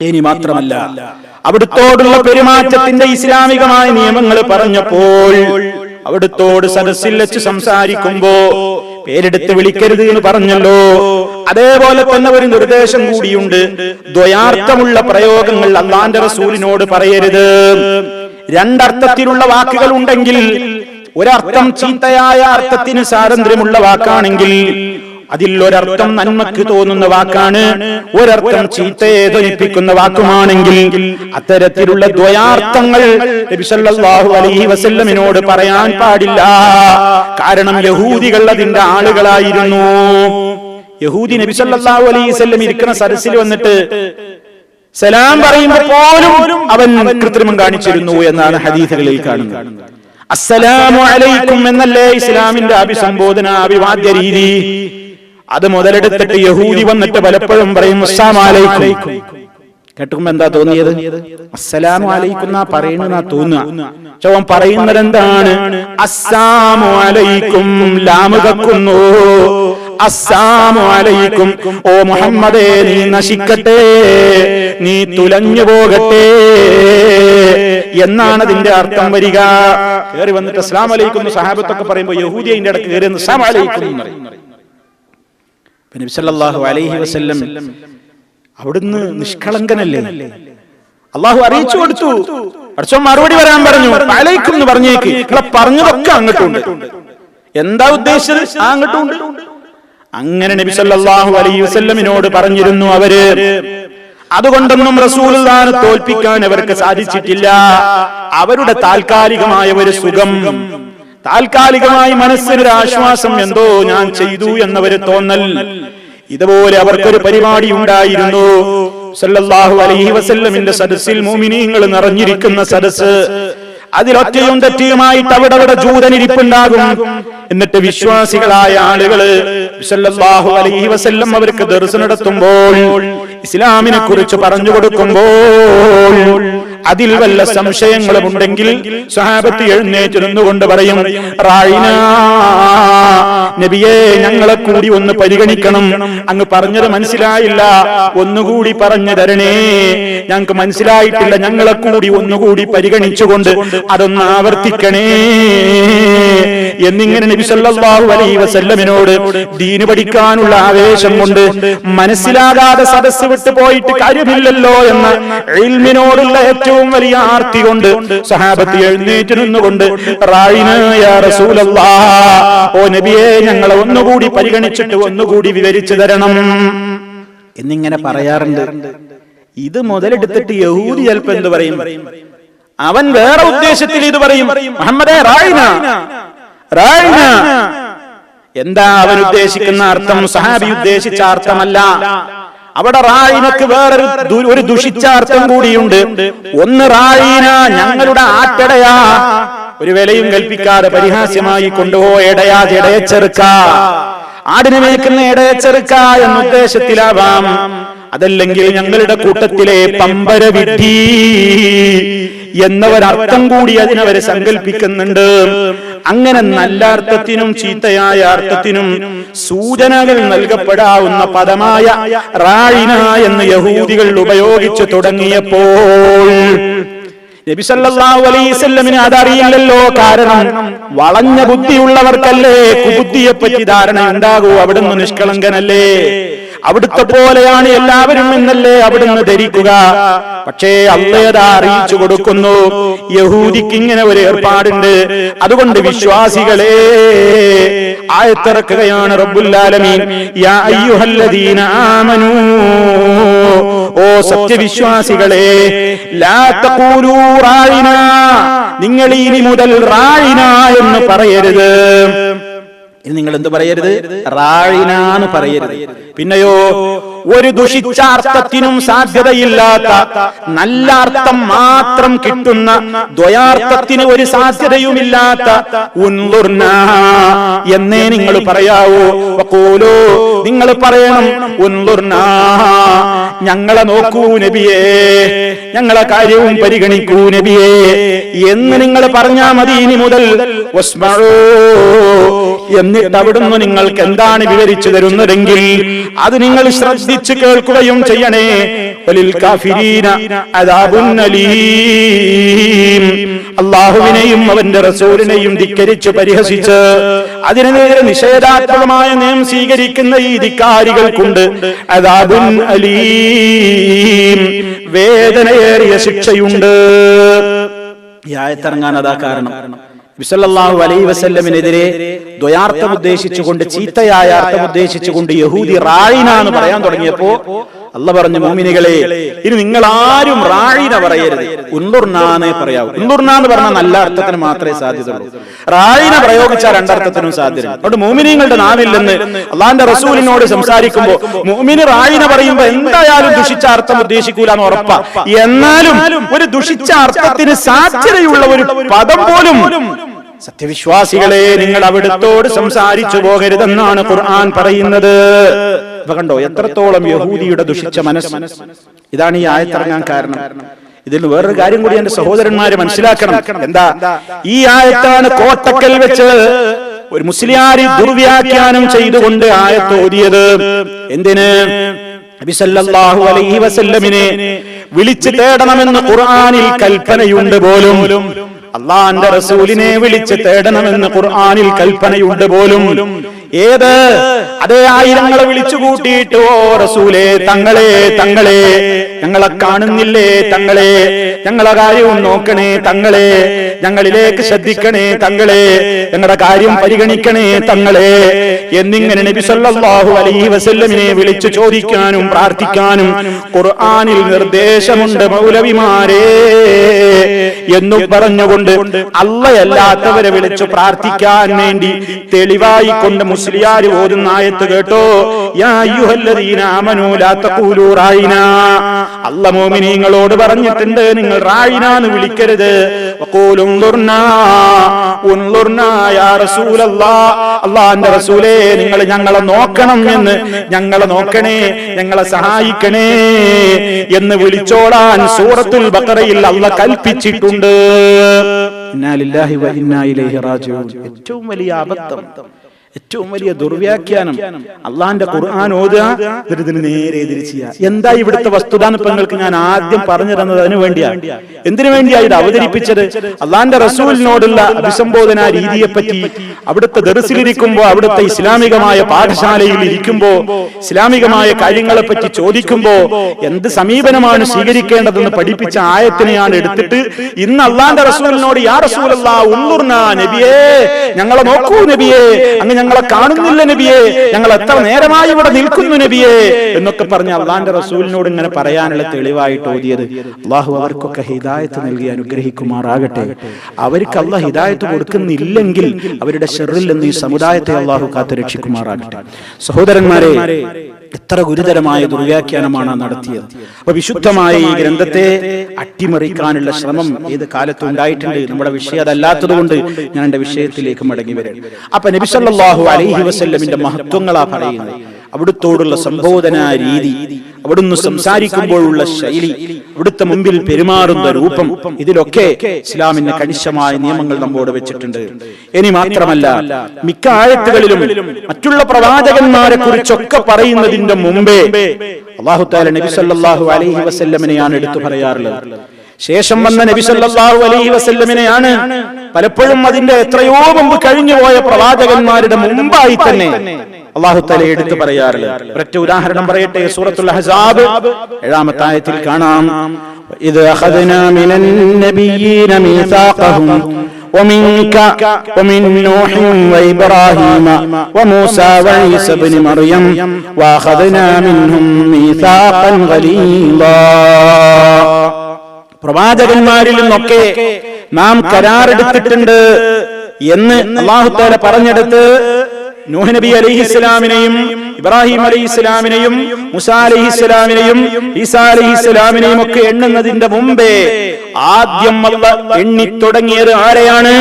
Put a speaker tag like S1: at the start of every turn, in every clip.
S1: ഇനി മാത്രമല്ല. അവിടുത്തോടുള്ള പെരുമാറ്റത്തിന്റെ ഇസ്ലാമികമായ നിയമങ്ങൾ പറഞ്ഞപ്പോൾ അവിടുത്തോട് സദസ്സിൽ വെച്ച് സംസാരിക്കുമ്പോ പേരെടുത്ത് വിളിക്കരുത് എന്ന് പറഞ്ഞല്ലോ. അതേപോലെ തന്നെ ഒരു നിർദ്ദേശം കൂടിയുണ്ട്. ദ്വയാർത്ഥമുള്ള പ്രയോഗങ്ങൾ അള്ളാന്റെ റസൂലിനോട് പറയരുത്. രണ്ടർത്ഥത്തിലുള്ള വാക്കുകൾ ഉണ്ടെങ്കിൽ ഒരർത്ഥം ചീത്തയായ അർത്ഥത്തിന് സ്വാതന്ത്ര്യമുള്ള വാക്കാണെങ്കിൽ അതിൽ ഒരർത്ഥം നന്മക്ക് തോന്നുന്ന വാക്കാണ്. ഒരർത്ഥം ചീത്തയെ ധ്വനിപ്പിക്കുന്ന വാക്കുമാണെങ്കിൽ അത്തരത്തിലുള്ള ദ്വയാർത്ഥങ്ങൾ അലൈഹി വസല്ലമിനോട് പറയാൻ പാടില്ല. കാരണം യഹൂദികൾ അതിന്റെ ആളുകളായിരുന്നു. യഹൂദി നബി സല്ലല്ലാഹു അലൈഹി വസല്ലം ഇരിക്കുന്ന സരസിൽ വന്നിട്ട് സലാം പറയുമ്പോൾ പോലും അവൻ കൃത്രിമം കാണിച്ചിരുന്നു എന്നാണ് ഹദീസുകളിൽ കാണുന്നത്. അസ്സലാമു അലൈക്കും എന്നല്ലേ ഇസ്ലാമിന്റെ അഭിസംബോധന അഭിവാദ്യ രീതി? അത് മുതലെടുത്തിട്ട് യഹൂദി വന്നിട്ട് പലപ്പോഴും പറയും കേട്ടുമ്പോ എന്താ തോന്നിയത്? അസ്സലാമു അലൈക്കും എന്നാ പറയുന്ന തോന്നുക. അവൻ പറയുന്നത് എന്താണ്? അസ്സാമു അലൈക്കും ലാമ് കക്കുന്നു അസ്സാമു അലൈക്കും. ഓ മുഹമ്മദേ നീ നശിക്കട്ടെ. നീ തുലഞ്ഞു പോകട്ടെ. എന്നാണ് അതിന്റെ അർത്ഥം വരിക. കയറി വന്നിട്ട് അസ്ലാം അലൈക്കും സഹാബത്തൊക്കെ പറയുമ്പോ യഹൂദി അതിന്റെ ഇടയ്ക്ക് കയറി അസ്സാം അലൈക്കും എന്ന് പറയും. നബി സല്ലല്ലാഹു അലൈഹി വസല്ലം അവിടുന്ന് നിഷ്കളങ്കനല്ലേ? അള്ളാഹു അറിയിച്ചു കൊടുത്തു. അടച്ചോ മറുപടി വരാൻ പറഞ്ഞു അലൈക്കും എന്ന് പറഞ്ഞേക്ക്. നിങ്ങളെ പറഞ്ഞതൊക്കെ അങ്ങോട്ടുണ്ട്. എന്താ ഉദ്ദേശിച്ചത്? ആ അങ്ങോട്ടുണ്ട്. അങ്ങനെ നബി സല്ലല്ലാഹു അലൈഹി വസല്ലമിനോട് പറഞ്ഞിരുന്നു അവർ അതുകൊണ്ടൊന്നും റസൂലുള്ളാഹിനെ തോൽപ്പിക്കാൻ അവർക്ക് സാധിച്ചിട്ടില്ല. അവരുടെ താൽക്കാലികമായ ഒരു സുഖം താൽക്കാലികമായി മനസ്സിനൊരു ആശ്വാസം എന്തോ ഞാൻ ചെയ്തു എന്നവര് തോന്നൽ. ഇതുപോലെ അവർക്കൊരു പരിപാടി ഉണ്ടായിരുന്നു. സല്ലല്ലാഹു അലൈഹി വസല്ലമിന്റെ സദസ്സിൽ മോമിനീങ്ങൾ നിറഞ്ഞിരിക്കുന്ന സദസ്സ്. അതിലൊറ്റയും തെറ്റിയുമായിട്ട് അവിടെ അവിടെ ജൂതനിരിപ്പുണ്ടാകും. എന്നിട്ട് വിശ്വാസികളായ ആളുകൾ സല്ലല്ലാഹു അലൈഹി വസല്ലം അവർക്ക് ദർശനം നടത്തുമ്പോൾ ഇസ്ലാമിനെ കുറിച്ച് പറഞ്ഞു കൊടുക്കുമ്പോൾ അതിൽ വല്ല സംശയങ്ങളും ഉണ്ടെങ്കിൽ സഹാബത്ത് എഴുന്നേറ്റ് നിന്നുകൊണ്ട് പറയും റായിന നബിയെ ഞങ്ങളെ കൂടി ഒന്ന് പരിഗണിക്കണം. അങ്ങ് പറഞ്ഞത് മനസ്സിലായില്ല. ഒന്നുകൂടി പറഞ്ഞു തരണേ. ഞങ്ങൾക്ക് മനസ്സിലായിട്ടില്ല. ഞങ്ങളെ കൂടി ഒന്നുകൂടി പരിഗണിച്ചുകൊണ്ട് അതൊന്ന് ആവർത്തിക്കണേ. എന്നിങ്ങനെ നബിസല്ലാഹു അലൈ വസല്ലമിനോട് ദീന് പഠിക്കാനുള്ള ആവേശം കൊണ്ട് മനസ്സിലാകാതെ സദസ് വിട്ടു പോയിട്ട് കാര്യമില്ലല്ലോ എന്ന ഇൽമിനോടുള്ള ഏറ്റവും വലിയ ആർത്തി കൊണ്ട് സഹാബത്ത് എഴുന്നേറ്റ് നിന്നുകൊണ്ട് ഓ നബിയെ ഞങ്ങളെ ഒന്നുകൂടി പരിഗണിച്ചിട്ട് ഒന്നുകൂടി വിവരിച്ചു തരണം. എന്നിങ്ങനെ പറയാറുണ്ട്. ഇത് മുതലെടുത്തിട്ട് യഹൂദി ചിലപ്പോ എന്ത് പറയും? അവൻ വേറെ ഉദ്ദേശത്തിൽ ഇത് പറയും മുഹമ്മദേ റായിന. എന്താ അവൻ ഉദ്ദേശിക്കുന്ന അർത്ഥം? സഹാബി ഉദ്ദേശിച്ച അർത്ഥമല്ല. അവിടെ റായിനക്ക് വേറൊരു ഒരു ദുഷിച്ച അർത്ഥം കൂടിയുണ്ട്. ഒന്ന് റായിന ഞങ്ങളുടെ ആട്ടടയാ. ഒരു വിലയും കൽപ്പിക്കാതെ പരിഹാസ്യമായി കൊണ്ടുപോയടയാ ജടയച്ചെറുക്ക ആടിനെ മേക്കുന്ന ഇടയച്ചെറുക്ക എന്ന ഉദ്ദേശത്തിലാവാം. അതല്ലെങ്കിൽ ഞങ്ങളുടെ കൂട്ടത്തിലെ പമ്പര വിഡ്ഢി എന്നൊരർത്ഥം കൂടി അതിനവരെ സങ്കല്പിക്കുന്നുണ്ട് അങ്ങനെ നല്ല അർത്ഥത്തിനും ചീത്തയായ അർത്ഥത്തിനും സൂചനകൾ നൽകപ്പെടാവുന്ന പദമായ റായിന എന്ന് യഹൂദികൾ ഉപയോഗിച്ചു തുടങ്ങിയപ്പോൾ നബി സല്ലല്ലാഹു അലൈഹി വസല്ലമിന് അതറിയില്ലല്ലോ കാരണം വളഞ്ഞ ബുദ്ധിയുള്ളവർക്കല്ലേ കുബുദ്ധിയെ പറ്റി ധാരണ ഉണ്ടാകൂ അവിടുന്ന് നിഷ്കളങ്കനല്ലേ? അവിടുത്തെ പോലെയാണ് എല്ലാവരും എന്നല്ലേ അവിടുന്ന് ധരിക്കുക? പക്ഷേ അവയത അറിയിച്ചു കൊടുക്കുന്നു. യഹൂദിക്ക് ഇങ്ങനെ ഒരു ഏർപ്പാടുണ്ട്. അതുകൊണ്ട് വിശ്വാസികളെ ആയത്തിറക്കുകയാണ് റബ്ബുല്ലാലമീൻ. യാ അയ്യുഹല്ലദീന ആമനൂ. ഓ സത്യവിശ്വാസികളെ നിങ്ങൾ ഇനി മുതൽ റായിന എന്ന് പറയരുത്. ഇനി നിങ്ങൾ എന്ത് പറയരുത്? റായിന എന്ന് പറയരുത്. പിന്നെയോ ഒരു ദുഷിച്ചാർത്ഥത്തിനും സാധ്യതയില്ലാത്ത നല്ല അർത്ഥം മാത്രം കിട്ടുന്ന ദ്വയാർത്ഥത്തിന് ഒരു സാധ്യതയുമില്ലാത്ത ഉൻലുർന എന്നേ നിങ്ങൾ പറയാവൂ. നിങ്ങൾ പറയണം ഉൻലുർന ഞങ്ങളെ നോക്കൂ നബിയേ ഞങ്ങളെ കാര്യവും പരിഗണിക്കൂ നബിയേ എന്ന് നിങ്ങൾ പറഞ്ഞാ മതി ഇനി മുതൽ. എന്നിട്ട് അവിടുന്ന് നിങ്ങൾക്ക് എന്താണ് വിവരിച്ചു തരുന്നതെങ്കിൽ അത് നിങ്ങൾ ശ്രദ്ധിച്ചു കേൾക്കുകയും ചെയ്യണേ. അള്ളാഹുവിനെയും അവന്റെ റസൂലിനെയും ധിക്കരിച്ച് പരിഹസിച്ച് അതിനെതിരെ നിഷേധാത്മകമായ നിയമം സ്വീകരിക്കുന്ന ഈ ധിക്കാരികൾക്കുണ്ട്. അതാബുൻ അലീം. വേദനയേറിയ ശിക്ഷയുണ്ട്. ഈ അതാ കാരണം. വിസല്ലാഹു അലൈ വസല്ലമിനെതിരെ ദ്വയാർത്ഥം ഉദ്ദേശിച്ചുകൊണ്ട് ചീത്തയായ അർത്ഥം ഉദ്ദേശിച്ചുകൊണ്ട് യഹൂദി റായിന എന്ന് പറയാൻ തുടങ്ങിയപ്പോ അല്ല പറഞ്ഞു മോമിനികളെ ഇനി നിങ്ങൾ ആരും റായിന പറയരുത്. ഉന്തുർണാന്നേ പറയാവൂ. ഉന്തുർന എന്ന് പറഞ്ഞാൽ നല്ല അർത്ഥത്തിന് മാത്രമേ സാധ്യതയുള്ളൂ. റായിന പ്രയോഗിച്ച രണ്ടർത്ഥത്തിനും സാധ്യത അതുകൊണ്ട് മോമിനിയങ്ങളുടെ നാവില്ലെന്ന് അള്ളാന്റെ റസൂലിനോട് സംസാരിക്കുമ്പോ മോമിനി റായിന പറയുമ്പോ എന്തായാലും ദുഷിച്ച അർത്ഥം ഉദ്ദേശിക്കൂല എന്ന് ഉറപ്പാ. എന്നാലും ഒരു ദുഷിച്ച അർത്ഥത്തിന് സാധ്യതയുള്ള ഒരു പദം പോലും സത്യവിശ്വാസികളെ നിങ്ങൾ അവിടത്തോട് സംസാരിച്ചു പോകരുതെന്നാണ് ഖുർആൻ പറയുന്നത്. കണ്ടോ എത്രത്തോളം യഹൂദിയുടെ ദുഷിച്ച മനസ്സ്? ഇതാണ് ഈ ആയത്തിറങ്ങാൻ കാരണം. ഇതിൽ വേറൊരു കാര്യം കൂടി എന്റെ സഹോദരന്മാര് മനസ്സിലാക്കണം. എന്താ? ഈ ആയത്താണ് കോട്ടക്കൽ വെച്ച് ഒരു മുസ്ലിയാരി ദുർവ്യാഖ്യാനം ചെയ്തുകൊണ്ട് ആയത്ത് ഓതിയത് എന്തിന്? നബി സല്ലല്ലാഹു അലൈഹി വസല്ലമിനെ വിളിച്ചു തേടണമെന്ന് ഖുർആനിൽ കൽപ്പനയുണ്ട് പോലും. അള്ളാന്റെ റസൂലിനെ വിളിച്ച് തേടണമെന്ന് ഖുർആനിൽ കൽപ്പനയുണ്ട് പോലും. ഏത്? അതേ ആയിരങ്ങളെ വിളിച്ചു കൂട്ടിയിട്ട് ഓ റസൂലേ തങ്ങളെ തങ്ങളെ. ഞങ്ങളെ കാണുന്നില്ലേ തങ്ങളെ? ഞങ്ങളെ കാര്യവും നോക്കണേ തങ്ങളെ. ഞങ്ങളിലേക്ക് ശ്രദ്ധിക്കണേ തങ്ങളെ. ഞങ്ങളുടെ കാര്യം പരിഗണിക്കണേ തങ്ങളെ. എന്നിങ്ങനെ നബി സല്ലല്ലാഹു അലൈഹി വസല്ലമിനെ വിളിച്ചു ചോദിക്കാനും പ്രാർത്ഥിക്കാനും ഖുർആനിൽ നിർദ്ദേശമുണ്ട് മൗലവിമാരെ എന്നും പറഞ്ഞുകൊണ്ട് അല്ലയല്ലാത്തവരെ വിളിച്ചു പ്രാർത്ഥിക്കാൻ വേണ്ടി തെളിവായി കൊണ്ട് മുസ്ലിയാർ ഓതുന്ന ആയത്ത് കേട്ടോ യാ അയ്യുഹല്ലദീന ആമനൂ ലാ തഖൂലു റായിനാ അല്ല മോമിനീങ്ങളോട് പറഞ്ഞിട്ടുണ്ട് നിങ്ങൾ റായിനാന്ന് വിളിക്കരുത്. അള്ളാന്റെ റസൂലേ നിങ്ങൾ ഞങ്ങളെ നോക്കണം എന്ന് ഞങ്ങളെ നോക്കണേ ഞങ്ങളെ സഹായിക്കണേ എന്ന് വിളിച്ചോടാൻ സൂറത്തുൽ ബക്കറയിൽ അല്ല കൽപ്പിച്ചിട്ടുണ്ട്. ഏറ്റവും വലിയ അബദ്ധം. ഏറ്റവും വലിയ ദുർവ്യാഖ്യാനം അള്ളാന്റെ ഖുർആൻ ഓതുക ഇതിന് നേരെ എതിര് എന്താ ഇവിടുത്തെ വസ്തുതാനുപ്പങ്ങൾക്ക് ഞാൻ ആദ്യം പറഞ്ഞു തന്നത് അതിനു വേണ്ടിയാ. എന്തിനു വേണ്ടിയാ ഇത് അവതരിപ്പിച്ചത്? അള്ളാന്റെ റസൂലിനോടുള്ള അഭിസംബോധന രീതിയെ പറ്റി അവിടുത്തെ ദർസിലിരിക്കുമ്പോ അവിടുത്തെ ഇസ്ലാമികമായ പാഠശാലയിൽ ഇരിക്കുമ്പോ ഇസ്ലാമികമായ കാര്യങ്ങളെ പറ്റി ചോദിക്കുമ്പോ എന്ത് സമീപനമാണ് സ്വീകരിക്കേണ്ടതെന്ന് പഠിപ്പിച്ച ആയത്തിനെയാണ് എടുത്തിട്ട് ഇന്ന് അള്ളാന്റെ റസൂലിനോട് യാ റസൂലല്ലാ ഉള്ളുർന നബിയേ ഞങ്ങളെ നോക്കൂ നബിയേ അങ്ങ് ഞങ്ങളെ കാണുന്നില്ല നബിയെ. ഞങ്ങൾ എത്ര നേരമായി ഇവിടെ നിൽക്കുന്നു നബിയെ എന്നൊക്കെ പറഞ്ഞ് അള്ളാന്റെ റസൂലിനോട് ഇങ്ങനെ പറയാനുള്ള തെളിവായിട്ട് ഓതിയത് അള്ളാഹു അവർക്കൊക്കെ ഹിദായത്ത് നൽകി അനുഗ്രഹിക്കുമാറാകട്ടെ. അവർക്ക് അള്ളാഹ് ഹിദായത്ത് കൊടുക്കുന്നില്ലെങ്കിൽ അവരുടെ ഷെറിൽ നിന്ന് ഈ സമുദായത്തെ അള്ളാഹു കാത്തു രക്ഷിക്കുമാറാകട്ടെ സഹോദരന്മാരെ എത്ര ഗുരുതരമായ ദുർവ്യാഖ്യാനമാണ് നടത്തിയത്. അപ്പൊ വിശുദ്ധമായ ഈ ഗ്രന്ഥത്തെ അട്ടിമറിക്കാനുള്ള ശ്രമം ഏത് കാലത്തും ഉണ്ടായിട്ടുണ്ട്? നമ്മുടെ വിഷയം അതല്ലാത്തത് കൊണ്ട് ഞാൻ എന്റെ വിഷയത്തിലേക്ക് മടങ്ങി വരാം അപ്പൊ നബിസല്ലാഹു അലൈഹി വസല്ലമിന്റെ മഹത്വങ്ങളാ പറയുന്നത്. അവിടുത്തോടുള്ള സംബോധന രീതി അവിടുന്ന് സംസാരിക്കുമ്പോഴുള്ള ശൈലി അവിടുത്തെ മുമ്പിൽ പെരുമാറുന്ന രൂപം ഇതിലൊക്കെ ഇസ്ലാമിന്റെ കണിശമായ നിയമങ്ങൾ നമ്മോട് വെച്ചിട്ടുണ്ട്. ഇനി മാത്രമല്ല മിക്ക ആഴത്തുകളിലും മറ്റുള്ള പ്രവാചകന്മാരെ കുറിച്ചൊക്കെ പറയുന്നതിന്റെ മുമ്പേ അള്ളാഹുത്താല നബി സല്ലാഹു അലൈഹി വസല്ലമിനെയാണ് എടുത്തു പറയാറുള്ളത്. ശേഷം വന്ന നബി സല്ലല്ലാഹു അലൈഹി വസല്ലമിനെയാണ് പലപ്പോഴും അതിന്റെ എത്രയോ മുമ്പ് കഴിഞ്ഞുപോയ പ്രവാചകന്മാരുടെ മുമ്പായി തന്നെ. അള്ളാഹു തല എടുത്തു പറയാറുള്ളത് ഒരൊറ്റ ഉദാഹരണം പറയട്ടെ സൂറത്തുൽ അഹ്സാബ് ഏഴാമത്തെ ആയത്തിൽ കാണാം ഇത് അഖദ്നാ മിനൻ നബിയ്യീന മീസാഖഹും ومنك ومن نوح وإبراهيم وموسى وعيسى بن مريم وأخذنا منهم ميثاقا غليظا പ്രവാചകന്മാരിൽ നിന്നൊക്കെ നാം കരാറെടുത്തിട്ടുണ്ട് എന്ന് അള്ളാഹുത്താല പറഞ്ഞെടുത്ത് നൂഹ് നബി അലൈഹി ഇസ്ലാമിനെയും ഇബ്രാഹിം അലി ഇസ്ലാമിനെയും മുസാ അലി ഇസ്ലാമിനെയും ഈസാ അലി ഇസ്ലാമിനെയും ഒക്കെ എണ്ണുന്നതിന്റെ മുമ്പേ ആദ്യം അല്ല എണ്ണി തുടങ്ങിയത് ആരെയാണ്?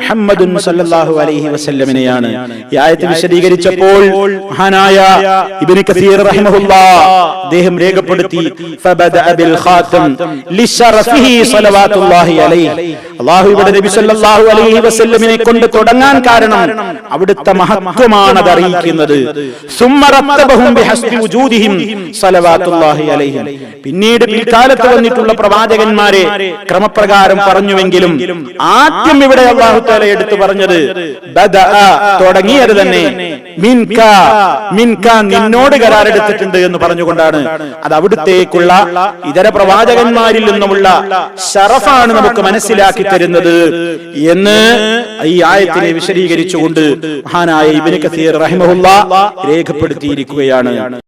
S1: മുഹമ്മദുൻ സല്ലല്ലാഹു അലൈഹി വസല്ലമിനെയാണ്. ഈ ആയത്ത് വിശദീകരിച്ചപ്പോൾ മഹാനായ ഇബ്നു കസീർ റഹിമഹുല്ലാ അദ്ദേഹം രേഖപ്പെടുത്തി ഫബദഅ ബിൽ ഖാതം ലിശറഫിഹി സ്വലവാത്തുല്ലാഹി അലൈഹി. അല്ലാഹു ഇവിടെ നബി സല്ലല്ലാഹു അലൈഹി വസല്ലമിനെ കൊണ്ട് തുടങ്ങാൻ കാരണം അവിടുത്തെ മഹത്വമാണ് അത് അറിയിക്കുന്നത് പിന്നീട് പിൽക്കാലത്ത് വന്നിട്ടുള്ള പ്രവാചകന്മാരെ ക്രമപ്രകാരം പറഞ്ഞുവെങ്കിലും ആദ്യം ഇവിടെ അള്ളാഹു താല എടുത്തു പറഞ്ഞത് തുടങ്ങിയത് തന്നെ. മിൻക മിൻക നിന്നോട് കരാറെടുത്തിട്ടുണ്ട് എന്ന് പറഞ്ഞുകൊണ്ടാണ് അത് അവിടുത്തേക്കുള്ള ഇതര പ്രവാചകന്മാരിൽ നിന്നുമുള്ള ഷറഫാണ് നമുക്ക് മനസ്സിലാക്കി തരുന്നത് എന്ന് ഈ ആയത്തിനെ വിശദീകരിച്ചുകൊണ്ട് മഹാനായ ഇബിന് കസീർ റഹിമഹുല്ല രേഖപ്പെടുത്തിയിരിക്കുകയാണ്